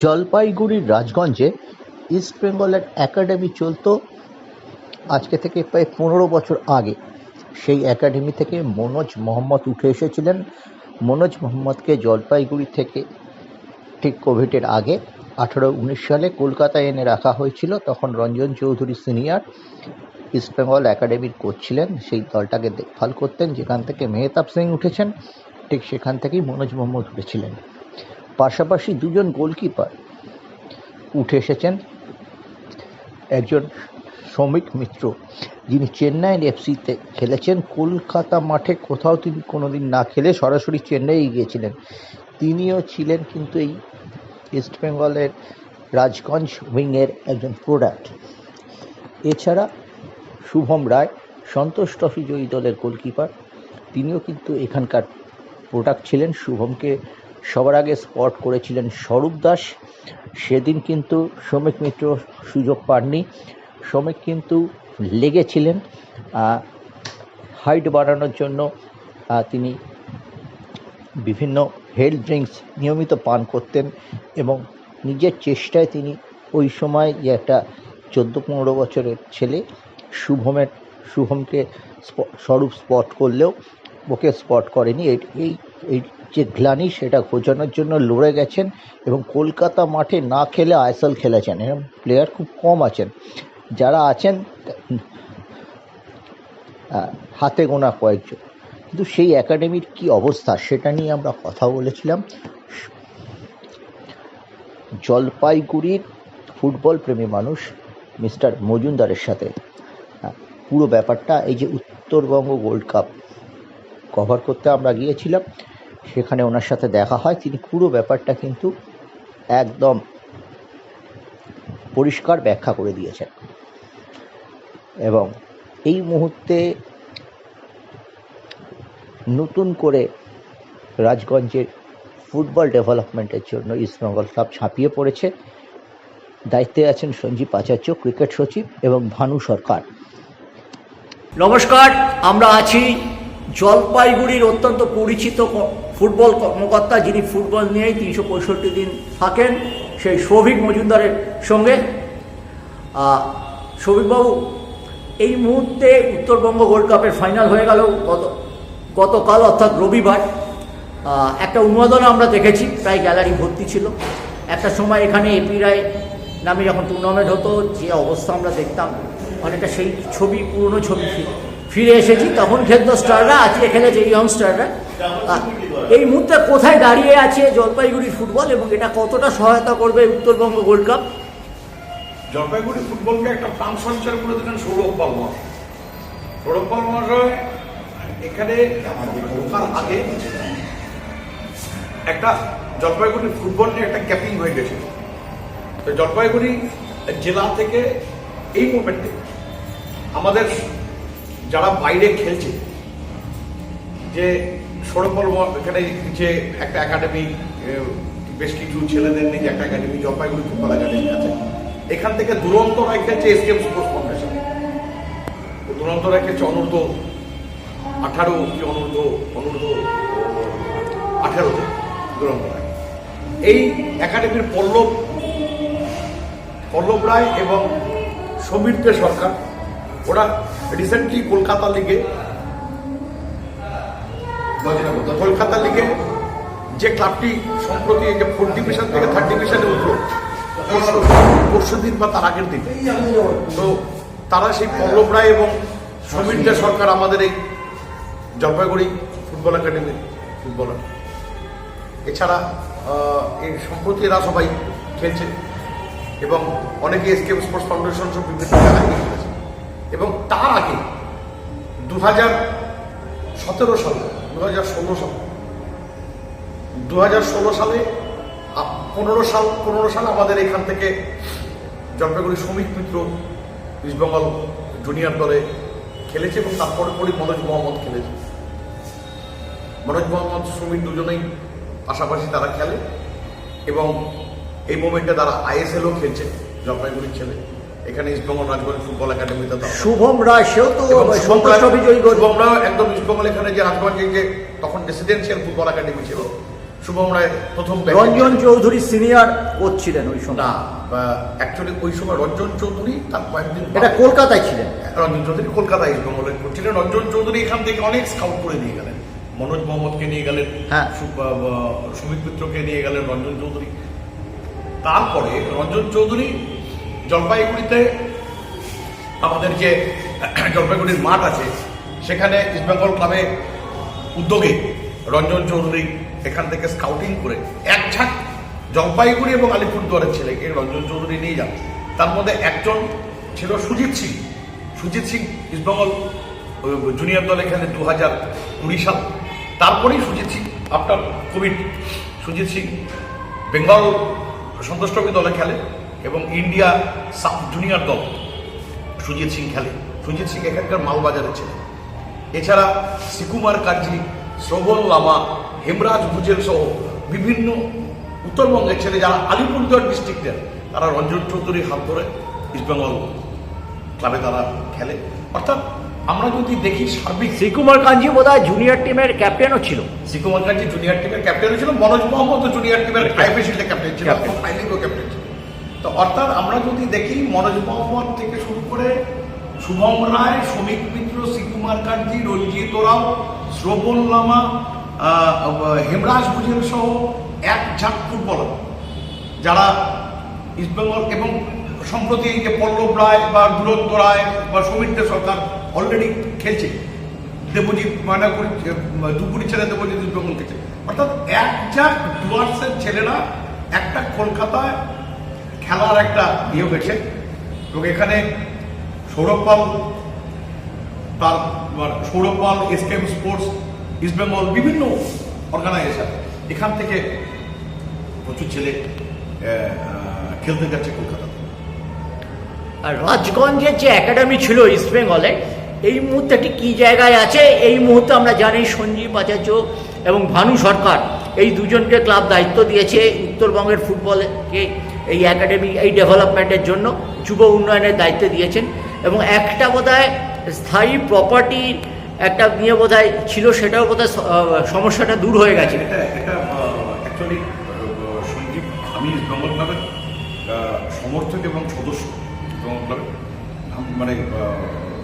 জলপাইগুড়ির রাজগঞ্জে ইস্ট বেঙ্গলের একাডেমি চলতো আজকে থেকে প্রায় পনেরো বছর আগে। সেই একাডেমি থেকে মনোজ মোহাম্মদ উঠে এসেছিলেন। মনোজ মোহাম্মদকে জলপাইগুড়ি থেকে ঠিক কোভিডের আগে আঠারো উনিশ সালে কলকাতায় এনে রাখা হয়েছিল। তখন রঞ্জন চৌধুরী সিনিয়র ইস্ট বেঙ্গল একাডেমির কোচ ছিলেন। সেই দলটাকে দেখভাল করতেন। যেখান থেকে মেহতাব সিং উঠেছেন, ঠিক সেখান থেকেই মনোজ মোহাম্মদ উঠেছিলেন। পাশাপাশি দুজন গোলকিপার উঠে এসেছেন। একজন শ্রমিক মিত্র, যিনি চেন্নাইয়ের এফসিতে খেলেছেন। কলকাতা মাঠে কোথাও তিনি কোনোদিন না খেলে সরাসরি চেন্নাই গিয়েছিলেন। তিনিও ছিলেন কিন্তু এই ইস্ট বেঙ্গলের রাজগঞ্জ উইংয়ের একজন প্রোডাক্ট। এছাড়া শুভম রায়, সন্তোষ ট্রফি জয়ী দলের গোলকিপার, তিনিও কিন্তু এখানকার প্রোডাক্ট ছিলেন। শুভমকে সবার আগে স্পট করেছিলেন স্বরূপ দাস। সেদিন কিন্তু শ্রমিক মিত্র সুযোগ পাননি। শ্রমিক কিন্তু লেগেছিলেন হাইট বাড়ানোর জন্য তিনি বিভিন্ন হেলথ ড্রিঙ্কস নিয়মিত পান করতেন এবং নিজের চেষ্টায় তিনি ওই সময় যে একটা চোদ্দ পনেরো বছরের ছেলে শুভমের, শুভমকে স্প- স্বরূপ স্পট করলেও ওকে স্পট করেনি। এই এই যে গ্লানি সেটা ঘোচানোর জন্য লড়ে গেছেন এবং কলকাতা মাঠে না খেলে আইএসএল খেলেছেন। এরকম প্লেয়ার খুব কম আছেন। যারা আছেন হাতে গোনা কয়েকজন। কিন্তু সেই একাডেমির কি অবস্থা, সেটা নিয়ে আমরা কথা বলেছিলাম। জলপাইগুড়ির ফুটবল প্রেমী মানুষ মিস্টার মজুমদারের সাথে পুরো ব্যাপারটা এই যে উত্তরবঙ্গ গোল্ড কাপ কভার করতে আমরা গিয়েছিলাম। সেখানে ওনার সাথে দেখা হয়। তিনি পুরো ব্যাপারটা কিন্তু একদম পরিষ্কার ব্যাখ্যা করে দিয়েছেন। এবং এই মুহূর্তে নতুন করে রাজগঞ্জের ফুটবল ডেভেলপমেন্টের জন্য ইস্টবেঙ্গল ক্লাব ঝাঁপিয়ে পড়েছে। দায়িত্বে আছেন সঞ্জীব আচার্য, ক্রিকেট সচিব এবং ভানু সরকার। নমস্কার, আমরা আছি জলপাইগুড়ির অত্যন্ত পরিচিত ফুটবল কর্মকর্তা যিনি ফুটবল নিয়েই তিনশো পঁয়ষট্টি দিন থাকেন, সেই সৌভিক মজুমদারের সঙ্গে। সৌভিকবাবু এই মুহূর্তে উত্তরবঙ্গ গোল্ড কাপের ফাইনাল হয়ে গেল। গত, গতকাল অর্থাৎ রবিবার একটা উন্মাদনা আমরা দেখেছি, প্রায় গ্যালারি ভর্তি ছিল। একটা সময় এখানে এপি রায় নামে যখন টুর্নামেন্ট হতো, যে অবস্থা আমরা দেখতাম, অনেকটা সেই ছবি, পুরনো ছবি ফিরে এসেছি। তখন খেলতো স্টাররা, আজকে খেলেছে ইয়ং স্টাররা এই মুহূর্তে কোথায় দাঁড়িয়ে আছে জলপাইগুড়ি ফুটবল এবং এটা কতটা সহায়তা করবে উত্তরবঙ্গ গোল্ড কাপ জলপাইগুড়ি ফুটবলকে একটা প্রাণ সঞ্চার করে দিলেন সৌরভ মহাশয় সৌরভ পাল মহাশয় এখানে ঢোকার আগে একটা জলপাইগুড়ি ফুটবল নিয়ে একটা ক্যাপিং হয়ে গেছিল তো জলপাইগুড়ি জেলা থেকে এই মুভমেন্টে আমাদের যারা বাইরে খেলছে যে সৌরভ পাল মহা- এখানে যে একটা একাডেমি বেশ কিছু ছেলেদের নিয়ে একটা একাডেমি জলপাইগুড়ি ফুটবল একাডেমি আছে। এখান থেকে দুরন্ত রায় খেলছে এসকেএম স্পোর্টস ফাউন্ডেশন। দুরন্ত রায় খেলছে অনূর্ধ্ব আঠারো, কি অনূর্ধ্ব অনূর্ধ্ব আঠারোতে দুরন্ত রায়। এই একাডেমির পল্লব পল্লব রায় এবং সমীর সরকার, ওরা রিসেন্টলি কলকাতা লিগে কলকাতা লিগে যে ক্লাবটি সম্প্রতি যে ফোর ডিভিশন থেকে থার্ড ডিভিশনে উঠল পরশু দিন বা তার আগের দিন। তো তারা সেই পল্লব রায় এবং সমীর দে সরকার আমাদের এই জলপাইগুড়ি ফুটবল একাডেমির ফুটবলার। এছাড়া এই সম্প্রতি এরা সবাই খেলছে এবং অনেকে এসকে স্পোর্টস ফাউন্ডেশন সব বিভিন্ন জায়গায় গিয়ে খেলেছে। এবং তার আগে দু হাজার সতেরো সালে দু হাজার ষোলো সালে। দু ষোলো সালে পনেরো সাল, পনেরো সালে আমাদের এখান থেকে জলপাইগুড়ি শ্রমিক মিত্র ইস্টবেঙ্গল জুনিয়র দলে খেলেছে এবং তারপরে পরে মনোজ মোহাম্মদ খেলেছে। মনোজ মোহাম্মদ, শ্রমিক দুজনেই পাশাপাশি তারা খেলে এবং এই মোমেন্টে তারা আইএসএলও খেলছে, জলপাইগুড়ির ছেলে। এখানে ইস্টবেঙ্গল রাজগঞ্জ ফুটবল একাডেমিতে শুভম রায় সেও তো এবং সন্তোষ ট্রফি জয়ী গোল আমরা একদম ইস্টবেঙ্গল এখানে যে যে তখন রেসিডেন্সিয়াল ফুটবল একাডেমি ছিল। শুভম রায় প্রথম রঞ্জন চৌধুরী সিনিয়র কোচ ছিলেন ওই সময়। না অ্যাকচুয়ালি ওই সময় রঞ্জন চৌধুরী তার কয়েকদিন এটা কলকাতায় ছিলেন। রঞ্জন চৌধুরী কলকাতায় ইস্ট বেঙ্গলের কোচ ছিলেন। রঞ্জন চৌধুরী এখান থেকে অনেক স্কাউট করে নিয়ে গেলেন। মনোজ মোহাম্মদকে নিয়ে গেলেন। হ্যাঁ। সুমিত মিত্রকে নিয়ে গেলেন রঞ্জন চৌধুরী। তারপরে রঞ্জন চৌধুরী জলপাইগুড়িতে আমাদের যে জলপাইগুড়ির মাঠ আছে, সেখানে ইস্টবেঙ্গল ক্লাবে উদ্যোগে রঞ্জন চৌধুরী এখান থেকে স্কাউটিং করে এক ঝাঁক জলপাইগুড়ি এবং আলিপুরদুয়ারের ছেলেকে রঞ্জন চৌধুরী নিয়ে যান। তার মধ্যে একজন ছিল সুজিত সিং। সুজিত সিং ইস্টবেঙ্গল জুনিয়র দলে খেলে দু হাজার কুড়ি সাল। তারপরেই Sujit Singh after COVID Sujit Singh Bengal Santosh trophy দলে খেলে। এবং ইন্ডিয়া সাব জুনিয়র দল সুজিত সিং খেলে। সুজিত সিং এখানকার মালবাজারের ছেলে। এছাড়া সিকুমার কার্জি শ্রবণ লামা হেমরাজ ভুজেল সহ বিভিন্ন উত্তরবঙ্গের ছেলে যারা আলিপুরদুয়ার ডিস্ট্রিক্টের তারা রঞ্জন চৌধুরীর হাত ধরে ইস্টবেঙ্গল ক্লাবে তারা খেলে। অর্থাৎ আমরা যদি দেখি সার্বিক শ্রীকুমার কাঞ্জি বোধ হয় জুনিয়র টিমের ক্যাপ্টেনও ছিল। শ্রীকুমার কাঞ্জি জুনিয়র টিমের ক্যাপ্টেন ছিল মনোজ মোহাম্মদ জুনিয়র টিমের আইপি ক্যাপ্টেন ছিল. ক্যাপ্টেন ছিল। তো অর্থাৎ আমরা যদি দেখি, মনোজ মোহাম্মদ থেকে শুরু করে শুভম রায় শ্রমিক মিত্র সিকুমার কাঞ্জি রঞ্জিত রাও, শ্রবণ লামা হেমরাজ ভুজেল সহ এক ঝাঁক ফুটবলার যারা ইস্টবেঙ্গল এবং সম্প্রতি যে পল্লব রায় বা দুরন্ত রায় বা সৌমিত্র সরকার অলরেডি খেলছে। দেবজিৎ ময়নাকুড়ি দুপুরি ছেলে দেবজিৎ ইস্টবেঙ্গল খেলছে। অর্থাৎ এক ঝাঁক ডুয়ার্সের ছেলেরা একটা কলকাতায় খেলার একটা ইয়ে হয়েছে এবং এখানে সৌরভ পাল তার সৌরভ পাল এসকেএম স্পোর্টস ইস্টবেঙ্গল বিভিন্ন অর্গানাইজেশন এখান থেকে প্রচুর ছেলে খেলতে যাচ্ছে কলকাতা। আর রাজগঞ্জের যে একাডেমি ছিল ইস্ট বেঙ্গলে, এই মুহূর্তে ঠিক কী জায়গায় আছে? এই মুহূর্তে আমরা জানি সঞ্জীব আচার্য এবং ভানু সরকার, এই দুজনকে ক্লাব দায়িত্ব দিয়েছে। উত্তরবঙ্গের ফুটবলকে এই একাডেমি এই ডেভেলপমেন্টের জন্য যুব উন্নয়নের দায়িত্ব দিয়েছেন এবং একটা বোধহয় স্থায়ী প্রপার্টি একটা নিয়ে বোধহয় ছিল সেটাও আহ, সমস্যাটা দূর হয়ে গেছে। আমি সমর্থক এবং সদস্য মানে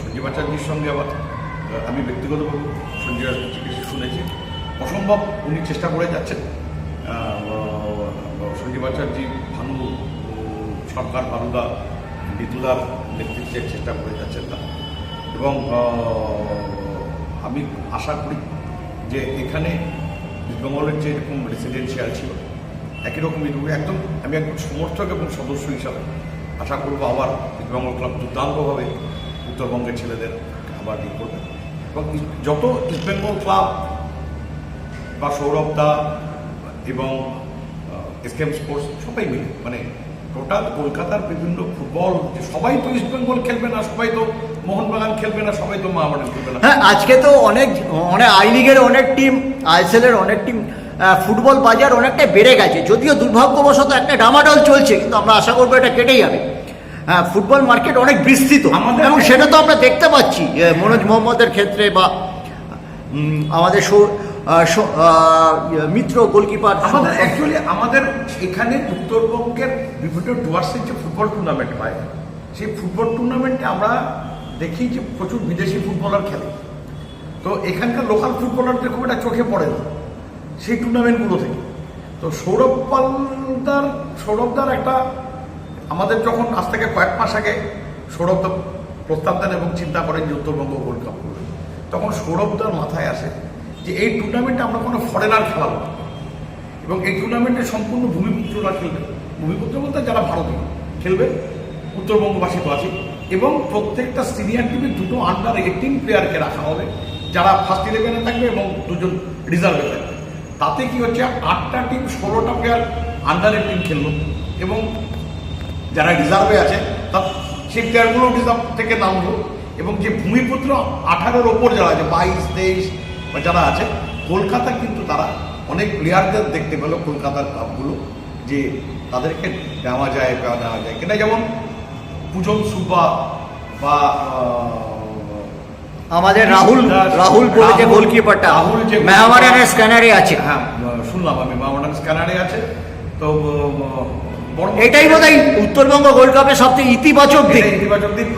সঞ্জীব আচার্যের সঙ্গে আবার আমি ব্যক্তিগতভাবে সঞ্জীব আচার্যকে শুনেছি। অসম্ভব উনি চেষ্টা করে যাচ্ছেন। সঞ্জীব আচার্য উম, সরকার ভানুদা বিদুদার নেতৃত্বে চেষ্টা করে যাচ্ছেন না এবং আমি আশা করি যে এখানে বেঙ্গলের যে এরকম রেসিডেন্সিয়াল ছিল একই রকম একদম আমি একজন সমর্থক এবং সদস্য হিসাবে আশা করব আবার ইস্টবেঙ্গল ক্লাব দুর্দান্তভাবে উত্তরবঙ্গের ছেলেদের আবার ই করবে। এবং যত ইস্টবেঙ্গল ক্লাব বা সৌরভ দা এবং এসকেএম স্পোর্টস সবাই মিলে মানে টোটাল কলকাতার বিভিন্ন ফুটবল সবাই তো ইস্টবেঙ্গল খেলবে না সবাই তো মোহনবাগান খেলবে না সবাই তো মহামেডান খেলবে না। হ্যাঁ আজকে তো অনেক অনেক আই লিগের অনেক টিম আইএসএল এর অনেক টিম ফুটবল বাজার অনেকটাই বেড়ে গেছে যদিও দুর্ভাগ্যবশত একটা ডামাডোল চলছে কিন্তু আমরা আশা করব এটা কেটে যাবে। হ্যাঁ ফুটবল মার্কেট অনেক বিস্তৃত আমাদের- এবং সেটা তো আমরা দেখতে পাচ্ছি মনোজ মোহাম্মদের ক্ষেত্রে বা আমাদের মিত্র গোলকিপার আমাদের অ্যাকচুয়ালি আমাদের এখানে উত্তরবঙ্গের বিভিন্ন ডুয়ার্সের যে ফুটবল টুর্নামেন্ট হয় সেই ফুটবল টুর্নামেন্টে আমরা দেখি যে প্রচুর বিদেশি ফুটবলার খেলে। তো এখানকার লোকাল ফুটবলারদের খুব একটা চোখে পড়ে না সেই টুর্নামেন্টগুলো থেকে। তো সৌরভ পালদার সৌরভদার একটা আমাদের যখন আজ থেকে কয়েক মাস আগে সৌরভদা প্রস্তাব দেন এবং চিন্তা করেন যে উত্তরবঙ্গ গোল্ড কাপ তখন সৌরভদার মাথায় আসে যে এই টুর্নামেন্টে আমরা কোনো ফরেনার খেলাবো। এবং এই টুর্নামেন্টে সম্পূর্ণ ভূমিপুত্ররা খেলবে। ভূমিপুত্র বলতে যারা ভারতীয়, খেলবে। উত্তরবঙ্গবাসী তো আছে। এবং প্রত্যেকটা সিনিয়র টিমে দুটো আন্ডার এইটিন প্লেয়ারকে রাখা হবে। যারা ফার্স্ট ইলেভেনে থাকবে এবং দুজন রিজার্ভে থাকবে। তাতে কি হচ্ছে, আটটা টিম ষোলোটা প্লেয়ার আন্ডার এইটিন খেললো। এবং যারা রিজার্ভে আছে, তার সেই প্লেয়ারগুলো রিজার্ভ থেকে নামলো। এবং যে ভূমিপুত্র আঠারোর ওপর যারা আছে, বাইশ, তেইশ যারা আছে কলকাতা কিন্তু তারা অনেক প্লেয়ারদের দেখতে পেল কলকাতার ক্লাবগুলো যে তাদেরকে নেওয়া যায় বা নেওয়া যায়। কিনা যেমন পূজন সুব্বা বা আমাদের রাহুল রাহুল বলে যে গোলকিপারটা। রাহুল যে মেহামারানের স্ক্যানারে আছে। হ্যাঁ শুনলাম আমি মামডান স্ক্যানারে আছে। তো এটাই বোধ হয় উত্তরবঙ্গ গোল্ড কাপের সবচেয়ে ইতিবাচক দিক। ইতিবাচক দিক।